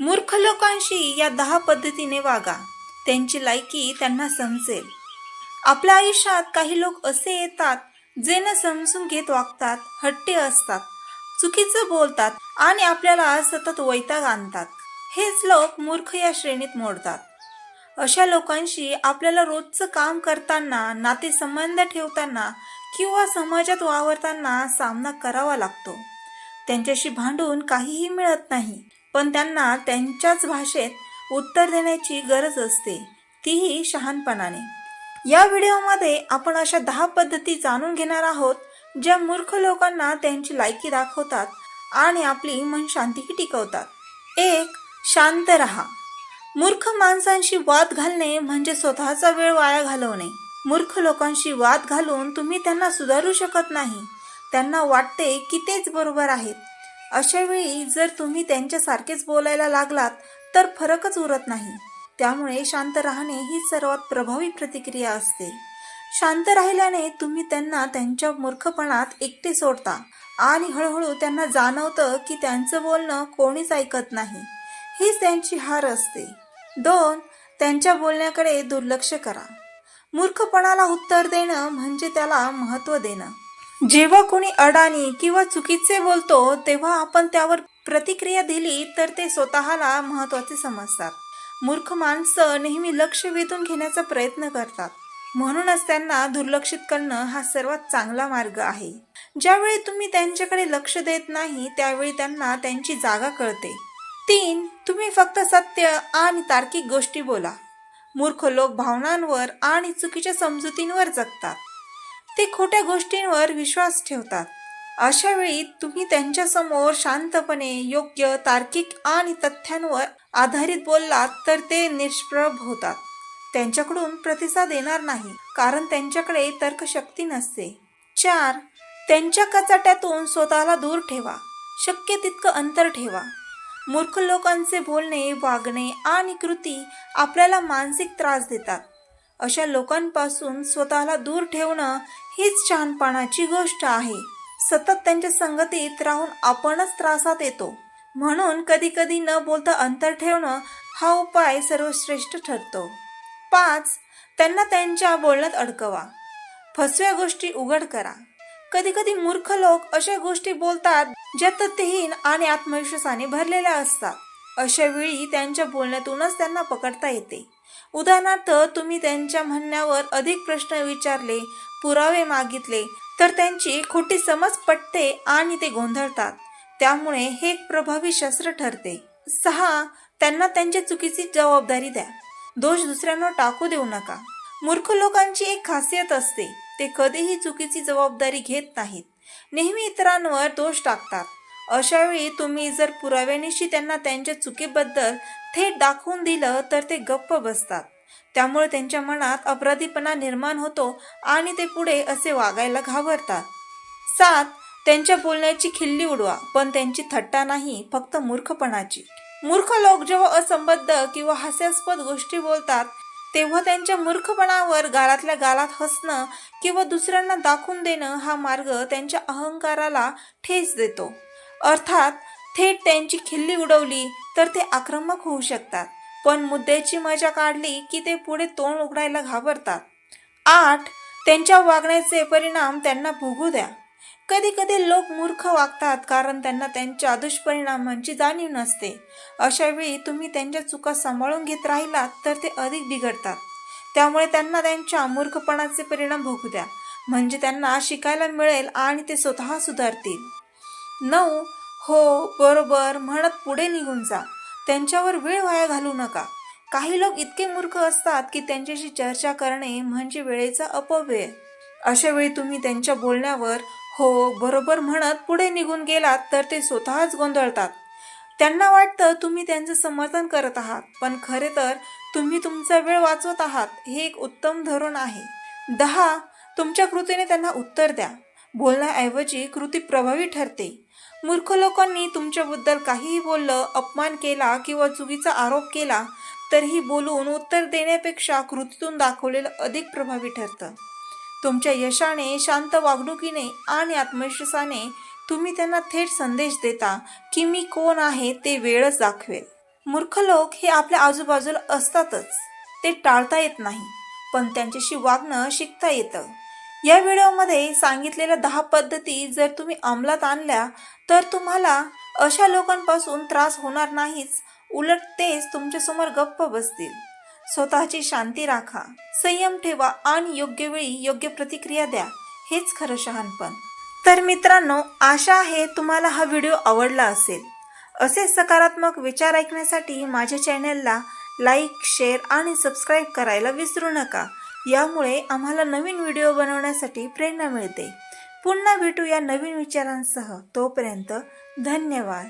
मूर्ख लोकांशी या दहा पद्धतीने वागा. त्यांची लायकी त्यांना समजेल. आपल्या आयुष्यात काही लोक असे येतात जे न समजून घेत वागतात हट्टी असतात चुकीचं बोलतात आणि आपल्याला सतत वैताग आणतात. हेच लोक मूर्ख या श्रेणीत मोडतात. अशा लोकांशी आपल्याला रोजचं काम करताना नातेसंबंध ठेवताना किंवा समाजात वावरताना सामना करावा लागतो. त्यांच्याशी भांडून काहीही मिळत नाही. पण त्यांना त्यांच्याच भाषेत उत्तर देण्याची गरज असते तीही शहाणपणाने. या व्हिडिओमध्ये आपण अशा दहा पद्धती जाणून घेणार आहोत ज्या मूर्ख लोकांना त्यांची लायकी दाखवतात आणि आपली मन शांतीही टिकवतात. एक शांत रहा. मूर्ख माणसांशी वाद घालणे म्हणजे स्वतःचा वेळ वाया घालवणे. मूर्ख लोकांशी वाद घालून तुम्ही त्यांना सुधारू शकत नाही. त्यांना वाटते की तेच बरोबर आहेत. अशा वेळी जर तुम्ही त्यांच्यासारखेच बोलायला लागलात तर फरकच उरत नाही. त्यामुळे शांत राहणे ही सर्वात प्रभावी प्रतिक्रिया असते. शांत राहिल्याने तुम्ही त्यांना त्यांच्या मूर्खपणात एकटे सोडता आणि हळूहळू त्यांना जाणवतं की त्यांचं बोलणं कोणीच ऐकत नाही. हीच त्यांची हार असते. दोन त्यांच्या बोलण्याकडे दुर्लक्ष करा. मूर्खपणाला उत्तर देणं म्हणजे त्याला महत्त्व देणं. जेव्हा कोणी अडाणी किंवा चुकीचे बोलतो तेव्हा आपण त्यावर प्रतिक्रिया दिली तर ते स्वतःला महत्त्वाचे समजतात. मूर्ख माणसं नेहमी लक्ष वेधून घेण्याचा प्रयत्न करतात. म्हणूनच त्यांना दुर्लक्षित करणं हा सर्वात चांगला मार्ग आहे. ज्यावेळी तुम्ही त्यांच्याकडे लक्ष देत नाही त्यावेळी त्यांना त्यांची जागा कळते. तीन तुम्ही फक्त सत्य आणि तार्किक गोष्टी बोला. मूर्ख लोक भावनांवर आणि चुकीच्या समजुतींवर जगतात. ते खोट्या गोष्टींवर विश्वास ठेवतात. अशा वेळी तुम्ही त्यांच्यासमोर शांतपणे योग्य तार्किक आणि तथ्यांवर आधारित बोललात तर ते निष्प्रभ होतात. त्यांच्याकडून प्रतिसाद येणार नाही कारण त्यांच्याकडे तर्कशक्ती नसते. चार त्यांच्या कचाट्यातून स्वतःला दूर ठेवा. शक्य तितकं अंतर ठेवा. मूर्ख लोकांचे बोलणे वागणे आणि कृती आपल्याला मानसिक त्रास देतात. अशा लोकांपासून स्वतःला दूर ठेवणं हीच शहाणपणाची गोष्ट आहे. सतत त्यांच्या संगतीत राहून आपणच त्रासात येतो. म्हणून कधी कधी न बोलता अंतर ठेवणं हा उपाय सर्वश्रेष्ठ ठरतो. पाच त्यांना त्यांच्या बोलण्यात अडकवा. फसव्या गोष्टी उघड करा. कधी कधी मूर्ख लोक अशा गोष्टी बोलतात ज्या तथ्यहीन आणि आत्मविश्वासाने भरलेल्या असतात. अशा वेळी त्यांच्या बोलण्यातूनच त्यांना पकडता येते. उदाहरणार्थ तुम्ही त्यांच्या म्हणण्यावर अधिक प्रश्न विचारले पुरावे मागितले तर त्यांची खोटी समज पटते आणि ते गोंधळतात. त्यामुळे हे एक प्रभावी शस्त्र ठरते. सहा त्यांना त्यांच्या चुकीची जबाबदारी द्या. दोष दुसऱ्यांवर टाकू देऊ नका. मूर्ख लोकांची एक खासियत असते ते कधीही चुकीची जबाबदारी घेत नाहीत. नेहमी इतरांवर दोष टाकतात. अशावेळी तुम्ही जर पुराव्यानिशी त्यांना त्यांच्या चुकीबद्दल थेट दाखवून दिलं तर ते गप्प बसतात. त्यामुळे त्यांच्या मनात अपराधीपणा निर्माण होतो आणि ते पुढे असे वागायला घाबरतात. सात त्यांच्या बोलण्याची खिल्ली उडवा पण त्यांची थट्टा नाही फक्त मूर्खपणाची. मूर्ख लोक जेव्हा असंबद्ध किंवा हास्यास्पद गोष्टी बोलतात तेव्हा त्यांच्या मूर्खपणावर गालातल्या गालात हसणं किंवा दुसऱ्यांना दाखवून देणं हा मार्ग त्यांच्या अहंकाराला ठेच देतो. अर्थात थेट त्यांची खिल्ली उडवली तर ते आक्रमक होऊ शकतात. पण मुद्द्याची मजा काढली की ते पुढे तोंड उघडायला घाबरतात. आठ त्यांच्या वागण्याचे परिणाम त्यांना भोगू द्या. कधी कधी लोक मूर्ख वागतात कारण त्यांना त्यांच्या दुष्परिणामांची जाणीव नसते. अशा वेळी तुम्ही त्यांच्या चुका सांभाळून घेत राहिलात तर ते अधिक बिघडतात. त्यामुळे त्यांना त्यांच्या मूर्खपणाचे परिणाम भोगू द्या. म्हणजे त्यांना शिकायला मिळेल आणि ते स्वतः सुधारतील. नऊ हो बरोबर म्हणत पुढे निघून जा. त्यांच्यावर वेळ वाया घालू नका. काही लोक इतके मूर्ख असतात की त्यांच्याशी चर्चा करणे म्हणजे वेळेचा अपव्यय. अशा वेळी तुम्ही त्यांच्या बोलण्यावर हो बरोबर म्हणत पुढे निघून गेलात तर ते स्वतःच गोंधळतात. त्यांना वाटतं तुम्ही त्यांचं समर्थन करत आहात पण खरे तर तुम्ही तुमचा वेळ वाचवत आहात हे एक उत्तम धोरण आहे. दहा तुमच्या कृतीने त्यांना उत्तर द्या. बोलण्याऐवजी कृती प्रभावी ठरते. मूर्ख लोकांनी तुमच्याबद्दल काहीही बोललं अपमान केला किंवा चुकीचा आरोप केला तरीही बोलून उत्तर देण्यापेक्षा कृतीतून दाखवलेलं अधिक प्रभावी ठरतं. तुमच्या यशाने शांत वागणुकीने आणि आत्मविश्वासाने तुम्ही त्यांना थेट संदेश देता की मी कोण आहे ते वेळच दाखवेल. मूर्ख लोक हे आपल्या आजूबाजूला असतातच ते टाळता येत नाही पण त्यांच्याशी वागणं शिकता येतं. या व्हिडिओमध्ये सांगितलेल्या दहा पद्धती जर तुम्ही अंमलात आणल्या तर तुम्हाला अशा लोकांपासून त्रास होणार नाहीच. उलट तेच तुमच्यासमोर गप्प बसतील. स्वतःची शांती राखा. संयम ठेवा आणि योग्य वेळी योग्य प्रतिक्रिया द्या. हेच खरं शहाणपण. तर मित्रांनो आशा आहे तुम्हाला हा व्हिडिओ आवडला असेल. असे सकारात्मक विचार ऐकण्यासाठी माझ्या चॅनलला लाईक शेअर आणि सबस्क्राईब करायला विसरू नका. यामुळे आम्हाला नवीन व्हिडिओ बनवण्यासाठी प्रेरणा मिळते. पुन्हा भेटू या नवीन विचारांसह. तोपर्यंत धन्यवाद.